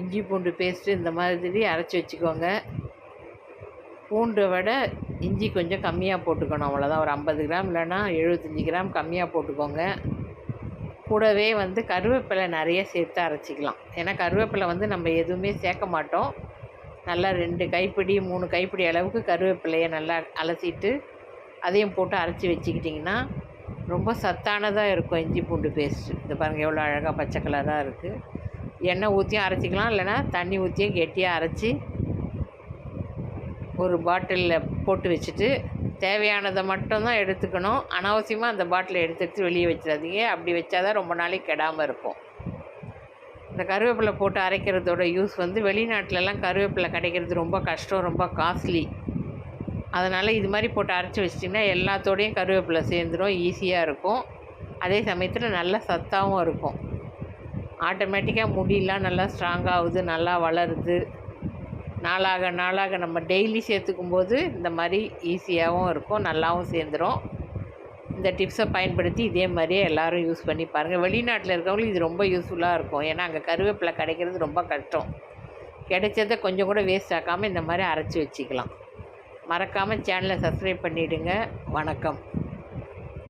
இஞ்சி பூண்டு பேஸ்ட்டு இந்த மாதிரி அரைச்சி வச்சுக்கோங்க. பூண்டை விட இஞ்சி கொஞ்சம் கம்மியாக போட்டுக்கணும் அவ்வளோதான் ஒரு ஐம்பது கிராம் இல்லைன்னா எழுபத்தஞ்சி கிராம் கம்மியாக போட்டுக்கோங்க. கூடவே வந்து கருவேப்பிலை நிறைய சேர்த்து அரைச்சிக்கலாம். ஏன்னா கருவேப்பிலை வந்து நம்ம எதுவுமே சேர்க்க மாட்டோம். நல்லா ரெண்டு கைப்பிடி மூணு கைப்பிடி அளவுக்கு கருவேப்பிலையை நல்லா அலசிட்டு அதையும் போட்டு அரைச்சி வச்சுக்கிட்டிங்கன்னா ரொம்ப சத்தானதாக இருக்கும் இஞ்சி பூண்டு பேஸ்ட்டு இந்த பாருங்கள் எவ்வளோ அழகாக பச்சை கலராக இருக்குது எண்ணெய் ஊற்றியும் அரைச்சிக்கலாம். இல்லைன்னா தண்ணி ஊற்றியும் கெட்டியாக அரைச்சி ஒரு பாட்டிலில் போட்டு வச்சுட்டு தேவையானதை மட்டும்தான் எடுத்துக்கணும். அனாவசியமாக அந்த பாட்டிலை எடுத்து எடுத்து வெளியே வச்சிடாதீங்க. அப்படி வச்சாதான் ரொம்ப நாளைக்கு கெடாமல் இருக்கும். இந்த கருவேப்பிலை போட்டு அரைக்கிறதோட யூஸ் வந்து வெளிநாட்டிலலாம் கருவேப்பிலை கிடைக்கிறது ரொம்ப கஷ்டம் ரொம்ப காஸ்ட்லி. அதனால் இது மாதிரி போட்டு அரைச்சி வச்சிட்டிங்கன்னா எல்லாத்தோடையும் கருவேப்பிலை சேர்ந்துடும் ஈஸியாக இருக்கும். அதே சமயத்தில் நல்ல சத்தாகவும் இருக்கும். ஆட்டோமேட்டிக்காக முடியெலாம் நல்லா ஸ்ட்ராங்காகுது நல்லா வளருது. நாளாக நாளாக நம்ம டெய்லி சேர்த்துக்கும் போது இந்த மாதிரி ஈஸியாகவும் இருக்கும் நல்லாவும் சேர்ந்துடும் இந்த டிப்ஸை பயன்படுத்தி இதே மாதிரியே எல்லோரும் யூஸ் பண்ணி பாருங்கள் வெளிநாட்டில் இருக்கவங்களுக்கு இது ரொம்ப யூஸ்ஃபுல்லாக இருக்கும். ஏன்னா அங்கே கருவேப்பிலை கிடைக்கிறது ரொம்ப கஷ்டம். கிடைச்சதை கொஞ்சம் கூட வேஸ்ட் ஆக்காமல் இந்த மாதிரி அரைச்சி வச்சுக்கலாம். மறக்காமல் சேனலை சப்ஸ்கிரைப் பண்ணிவிடுங்க வணக்கம்.